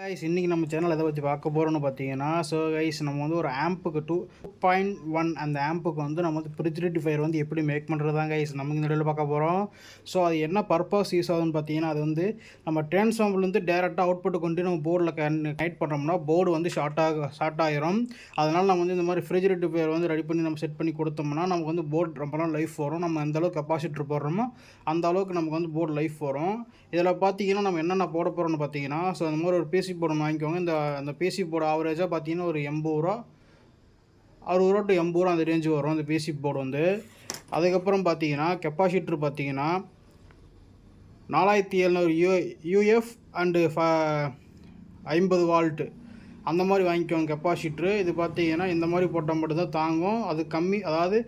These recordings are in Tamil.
கைஸ் இன்றைக்கி நம்ம சேனல் எதை பற்றி பார்க்க போகிறோம்னு பார்த்தீங்கன்னா ஸோ கைஸ் நம்ம வந்து ஒரு ஆம்புக்கு டூ பாயிண்ட் ஒன் அந்த ஆம்புக்கு வந்து நம்ம வந்து ப்ரிஜிரிட்டிஃபயர் வந்து எப்படி மேக் பண்ணுறது தான் கைஸ் நமக்கு இந்த வீடியோவில் பார்க்க போகிறோம் ஸோ அது என்ன பர்பஸ் யூஸ் ஆகுதுன்னு பார்த்தீங்கன்னா அது வந்து நம்ம டிரான்ஸ்ஃபார்மர்லேருந்து டேரெக்டாக அவுட்புட் கொண்டு நம்ம போர்டில் கனெக்ட் பண்ணுறோம்னா போர்டு வந்து ஷார்ட் ஆக ஷார்ட் ஆகிரும் அதனால் நம்ம வந்து இந்த மாதிரி ஃப்ரிஜிரேட்டிஃபயர் வந்து ரெடி பண்ணி நம்ம செட் பண்ணி கொடுத்தோம்னா நமக்கு வந்து போர்டு ரொம்ப நாள் லைஃப் வரும். நம்ம எந்த அளவுக்கு கெப்பாசிட்டர் போடுறோமோ அந்த அளவுக்கு நமக்கு வந்து போர்டு லைஃப் வரும். இதில் பார்த்தீங்கன்னா நம்ம என்னென்ன போட போகிறோம்னு பார்த்தீங்கன்னா ஸோ அந்த மாதிரி ஒரு பிசி போர்டு ஒன்று வாங்கிக்கோங்க. இந்த அந்த பிசி போர்டு ஆவரேஜாக பார்த்தீங்கன்னா ஒரு எண்பது ரூபா அறுபது ரூபா டு எண்பது ரூபா அந்த ரேஞ்சு வரும் அந்த பிசி போர்டு வந்து. அதுக்கப்புறம் பார்த்தீங்கன்னா கெப்பாசிட்டர் பார்த்தீங்கன்னா நாலாயிரத்தி எழுநூறு யூ யூஎஃப் அண்டு ஃப ஐம்பது வால்ட்டு அந்த மாதிரி வாங்கிக்கோங்க கெப்பாசிட்ரு இது பார்த்தீங்கன்னா இந்த மாதிரி போட்டால் மட்டும்தான் தாங்கும். அது கம்மி அதாவது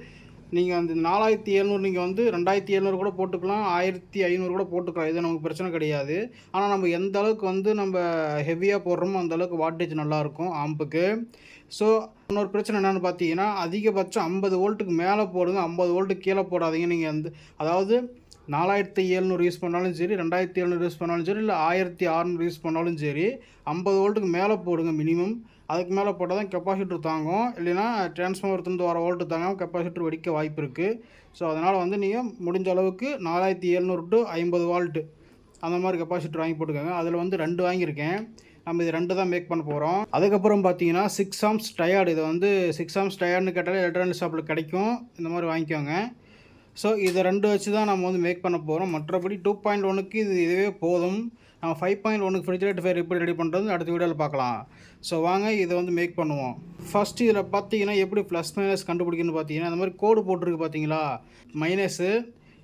நீங்கள் அந்த நாலாயிரத்தி எழுநூறு நீங்கள் வந்து ரெண்டாயிரத்தி எழுநூறு கூட போட்டுக்கலாம் ஆயிரத்தி ஐநூறு கூட போட்டுக்கலாம். இது நமக்கு பிரச்சனை கிடையாது. ஆனால் நம்ம எந்த அளவுக்கு வந்து நம்ம ஹெவியாக போடுறோமோ அந்த அளவுக்கு வாட்டேஜ் நல்லாயிருக்கும் ஆம்புக்கு ஸோ இன்னொரு பிரச்சனை என்னென்னு பார்த்தீங்கன்னா அதிகபட்சம் ஐம்பது வோல்ட்டுக்கு மேலே போடுங்க ஐம்பது வோல்ட்டுக்கு கீழே போடாதீங்க. நீங்கள் வந்து அதாவது நாலாயிரத்தி ஏழ்நூறு யூஸ் பண்ணாலும் சரி ரெண்டாயிரத்தி எழுநூறு யூஸ் பண்ணாலும் சரி இல்லை ஆயிரத்தி அறநூறு யூஸ் பண்ணாலும் சரி ஐம்பது வோல்ட்டுக்கு மேலே போடுங்க மினிமம். அதுக்கு மேலே போட்டால் தான் கெப்பாசிட்டர் தாங்கும். இல்லைன்னா டிரான்ஸ்ஃபார்மர்லேருந்து வர வோல்ட்டு தாங்காமல் கெப்பாசிட்டர் வெடிக்க வாய்ப்பு இருக்குது ஸோ அதனால் வந்து நீங்கள் முடிஞ்ச அளவுக்கு நாலாயிரத்தி எழுநூறு டு ஐம்பது வால்ட்டு அந்த மாதிரி கெப்பாசிட்டர் வாங்கி போட்டுக்கோங்க. அதில் வந்து ரெண்டு வாங்கியிருக்கேன். நம்ம இது ரெண்டு தான் மேக் பண்ண போகிறோம் அதுக்கப்புறம் பார்த்தீங்கன்னா சிக்ஸ் ஆம்ஸ் டயர்டு. இது வந்து சிக்ஸ் ஆம்ஸ் டயர்டுன்னு கேட்டாலே எலக்ட்ரானிக் ஷாப்பில் கிடைக்கும். இந்த மாதிரி வாங்கிக்கோங்க. ஸோ இதை ரெண்டு வச்சு தான் நம்ம வந்து மேக் பண்ண போகிறோம் மற்றபடி டூ பாயிண்ட் ஒனுக்கு இது இதுவே போதும். நம்ம ஃபைவ் பாயிண்ட் ஒனுக்கு ஃப்ரிட்ஜரேட்டர் ஃபயர் எப்படி ரெடி பண்ணுறது அடுத்த வீடியோவில் பார்க்கலாம். ஸோ வாங்க இதை வந்து மேக் பண்ணுவோம். ஃபஸ்ட்டு இதில் பார்த்தீங்கன்னா எப்படி ப்ளஸ் மைனஸ் கண்டுபிடிக்கணும்னு பார்த்தீங்கன்னா இந்த மாதிரி கோடு போட்டிருக்கு பார்த்தீங்களா? மைனஸு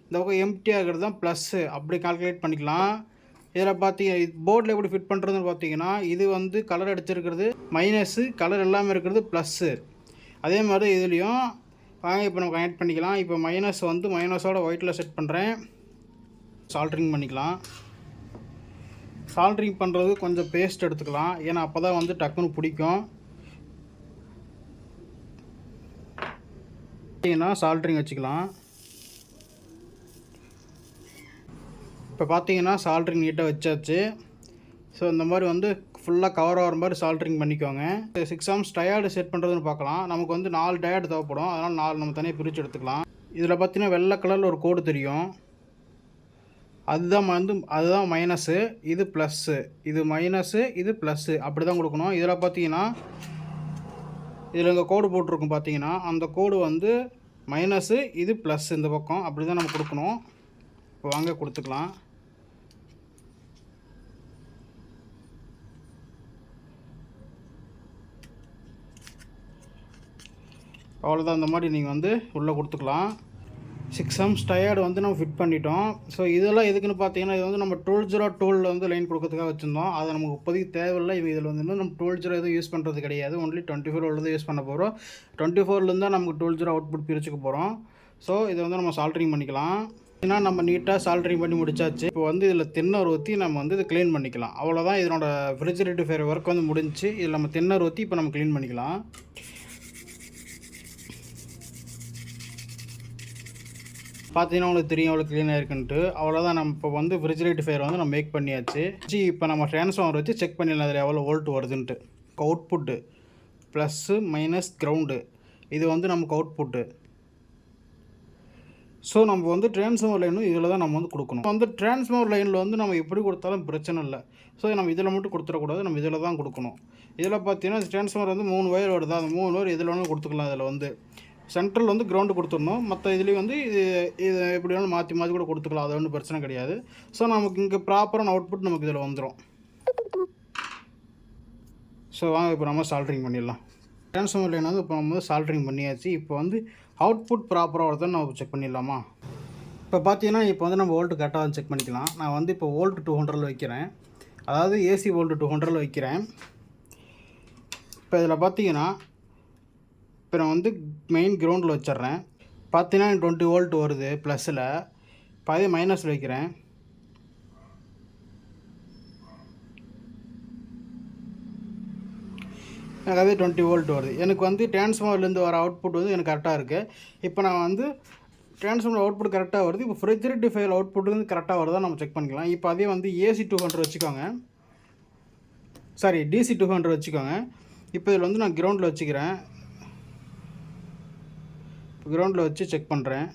இந்த பக்கம் எம்டி ஆகிறது தான் ப்ளஸ்ஸு அப்படி கால்குலேட் பண்ணிக்கலாம். இதில் பார்த்தீங்க போர்டில் எப்படி ஃபிட் பண்ணுறதுன்னு பார்த்தீங்கன்னா இது வந்து கலர் அடிச்சிருக்கிறது மைனஸு கலர் எல்லாமே இருக்கிறது ப்ளஸ்ஸு அதே மாதிரி இதுலேயும் வாங்க இப்போ நம்ம கனெக்ட் பண்ணிக்கலாம். இப்போ மைனஸ் வந்து மைனஸோட ஒயிட்டில் செட் பண்ணுறேன் சால்ட்ரிங் பண்ணிக்கலாம். சால்ட்ரிங் பண்ணுறது கொஞ்சம் பேஸ்ட் எடுத்துக்கலாம். ஏன்னா அப்போ தான் வந்து டக்குன்னு பிடிக்கும். பார்த்தீங்கன்னா சால்ட்ரிங் வச்சுக்கலாம். இப்போ பார்த்தீங்கன்னா சால்ட்ரிங் நீட்டாக வச்சாச்சு. ஸோ இந்த மாதிரி வந்து ஃபுல்லாக கவர் ஆகிற மாதிரி சால்ட்ரிங் பண்ணிக்கோங்க. சிக்ஸ் ஆம்ஸ் டயர்டு செட் பண்ணுறதுன்னு பார்க்கலாம். நமக்கு வந்து நாலு டயர்டு தேவைப்படும். அதனால் நாலு நம்ம தனியாக பிரித்து எடுத்துக்கலாம். இதில் பார்த்தீங்கன்னா வெள்ளை கலரில் ஒரு கோடு தெரியும். அதுதான் வந்து அதுதான் மைனஸு இது ப்ளஸ்ஸு இது மைனஸு இது ப்ளஸ்ஸு அப்படி தான் கொடுக்கணும். இதில் பார்த்தீங்கன்னா இதில் இந்த கோடு போட்டிருக்கும் பார்த்தீங்கன்னா அந்த கோடு வந்து மைனஸு இது ப்ளஸ் இந்த பக்கம். அப்படி தான் நம்ம கொடுக்கணும். இப்போ வாங்க கொடுத்துக்கலாம். அவ்வளோதான் இந்த மாதிரி நீங்கள் வந்து உள்ளே கொடுத்துக்கலாம். சிக்ஸ் எம்ஸ் டயர்டு வந்து நம்ம ஃபிட் பண்ணிட்டோம். ஸோ இதெல்லாம் எதுக்குன்னு பார்த்தீங்கன்னா இது வந்து நம்ம டுவெல் ஜீரோ டூலில் வந்து லைன் கொடுக்கறதுக்காக வச்சுருந்தோம். அதை நமக்கு இப்போதைக்கு தேவையில்லை. இவங்க இதில் வந்து இன்னும் நம்ம டுவெல் ஜீரோ எதுவும் யூஸ் பண்ணுறது கிடையாது. ஒன்லி டுவெண்ட்டி ஃபோர் தான் யூஸ் பண்ண போகிறோம் டுவெண்ட்டி ஃபோர்லேருந்து தான் நமக்கு டுவெல் ஜீரோ அவுட்புட் பிரிச்சுக்க போகிறோம் ஸோ இதை வந்து நம்ம சால்ட்ரிங் பண்ணிக்கலாம். ஏன்னா நம்ம நீட்டாக சால்ட்ரிங் பண்ணி முடிச்சாச்சு. இப்போ வந்து இதில் தின்னர் ஊற்றி நம்ம வந்து இதை க்ளீன் பண்ணிக்கலாம். அவ்வளோதான் இதனோட ஃப்ரிஜிரேட்டிவ் ஃபேர் ஒர்க் வந்து முடிஞ்சு இதில் நம்ம தின்னர் ஊற்றி இப்போ நம்ம க்ளீன் பண்ணிக்கலாம். பார்த்தீங்கன்னா உங்களுக்கு தெரியும் அவ்வளோ க்ளீனாக இருக்குன்ட்டு அவ்வளோதான் நம்ம இப்போ வந்து ஃப்ரிஜிரேட்டர் ஃபயர் வந்து நம்ம மேக் பண்ணியாச்சு. ஜி இப்போ நம்ம ட்ரான்ஸ்ஃபார்மர் வச்சு செக் பண்ணிடலாம் அதில் எவ்வளோ வோல்ட் வருதுன்ட்டு அவுட்புட்டு ப்ளஸ்ஸு மைனஸ் கிரவுண்டு இது வந்து நமக்கு அவுட்புட்டு ஸோ நம்ம வந்து டிரான்ஸ்ஃபார்மர் லைனும் இதில் தான் நம்ம வந்து கொடுக்கணும். வந்து டிரான்ஸ்ஃபார்மர் லைனில் வந்து நம்ம எப்படி கொடுத்தாலும் பிரச்சனை இல்லை. ஸோ நம்ம இதில் மட்டும் கொடுத்துடக்கூடாது நம்ம இதில் தான் கொடுக்கணும். இதில் பார்த்தீங்கன்னா டிரான்ஸ்ஃபார்மர் வந்து மூணு ஒயர் வருது? அந்த மூணு ஒயர் இதில் வேணும் கொடுத்துக்கலாம் இதில் வந்து. சென்ட்ரல் வந்து கிரவுண்டு கொடுத்துடணும். மற்ற இதுலேயும் வந்து இது இது எப்படி வேணாலும் மாற்றி மாற்றி கூட கொடுத்துக்கலாம். அது ஒன்றும் பிரச்சனை கிடையாது. ஸோ நமக்கு இங்கே ப்ராப்பரான அவுட்புட் நமக்கு இதில் வந்துடும் ஸோ வாங்க இப்போ நம்ம சால்ட்ரிங் பண்ணிடலாம். டிரான்ஸ்ஃபார்மர் லைன் வந்து இப்போ நம்ம வந்து சால்ட்ரிங் பண்ணியாச்சு. இப்போ வந்து அவுட்புட் ப்ராப்பராக வருதுன்னு நம்ம செக் பண்ணிடலாமா? இப்போ பார்த்தீங்கன்னா இப்போ வந்து நம்ம வோல்ட்டு கரெக்டாக செக் பண்ணிக்கலாம். நான் வந்து இப்போ வோல்ட் டூ ஹண்ட்ரடில் வைக்கிறேன். அதாவது ஏசி வோல்ட்டு டூ ஹண்ட்ரடில் வைக்கிறேன். இப்போ இதில் பார்த்தீங்கன்னா இப்போ நான் வந்து மெயின் கிரவுண்டில் வச்சிட்றேன். பார்த்தீங்கன்னா டுவெண்ட்டி வோல்ட் வருது ப்ளஸில் இப்போ அதே மைனஸில் வைக்கிறேன். எனக்கு அதே டுவெண்ட்டி வோல்ட் வருது. எனக்கு வந்து டிரான்ஸ்ஃபார்மர்லேருந்து வர அவுட்புட் வந்து எனக்கு கரெக்டாக இருக்குது இப்போ நான் வந்து டிரான்ஸ்ஃபார்மர் அவுட்புட் கரெக்டாக வருது. இப்போ ஃப்ரிஜிரேட்டிவ் ஃபைல் அவுட்புட் வந்து கரெக்டாக வருதா நம்ம செக் பண்ணிக்கலாம். இப்போ அதே வந்து ஏசி டூ ஹண்ட்ரட் வச்சுக்கோங்க. சாரி டிசி டூ ஹண்ட்ரட் வச்சுக்கோங்க. இப்போ இதில் வந்து நான் கிரவுண்டில் வச்சுக்கிறேன். கிரவுண்டில் வச்சு செக் பண்ணுறேன்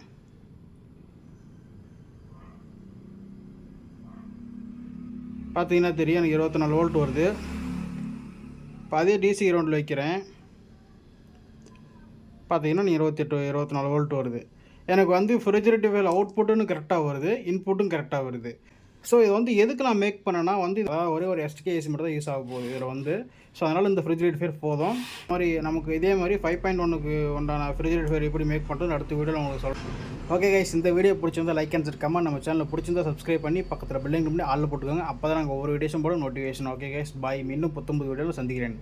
பார்த்தீங்கன்னா தெரியும் எனக்கு இருபத்தி நாலு வோல்ட் வருது. இப்போ அதே டிசி கிரவுண்டில் வைக்கிறேன். பார்த்தீங்கன்னா நீ இருபத்தெட்டு இருபத்தி நாலு வோல்ட் வருது. எனக்கு வந்து ஃப்ரிஜிரேட்டிவ் அவுட்புட்டுன்னு கரெக்டாக வருது இன்புட்டும் கரெக்டாக வருது. ஸோ இது வந்து எதுக்கு நான் மேக் பண்ணேன்னா வந்து ஒரே ஒரு எஸ்டிகேசி மட்டும் தான் யூஸ் ஆக போகுது இதில் வந்து. ஸோ அதனால் இந்த ஃப்ரிஜிரேட்டிஃபயர் போதும். இந்த மாதிரி நமக்கு இதே மாதிரி ஃபைவ் பாயிண்ட் ஒன்றுக்கு உண்டான ஃப்ரிஜிரேட்டிஃபயர் எப்படி மேக் பண்ணுறது அடுத்த வீடியோவில் உங்களுக்கு சொல்கிறேன் ஓகே கைஸ் இந்த வீடியோ பிடிச்சிருந்தா லைக் அண்ட் கமெண்ட் நம்ம சேனலில் பிடிச்சிருந்தா சப்ஸ்கிரைப் பண்ணி பக்கத்தில் பில்லிங் பண்ணி ஆளில் போட்டுக்கோங்க. அப்போ தான் நாங்கள் ஒவ்வொரு வீடியோஸும் போட நோட்டிஃபிகேஷன் ஓகே கைஸ் பாய் இன்னும் பத்தொம்பது வீடியோவில் சந்திக்கிறேன்.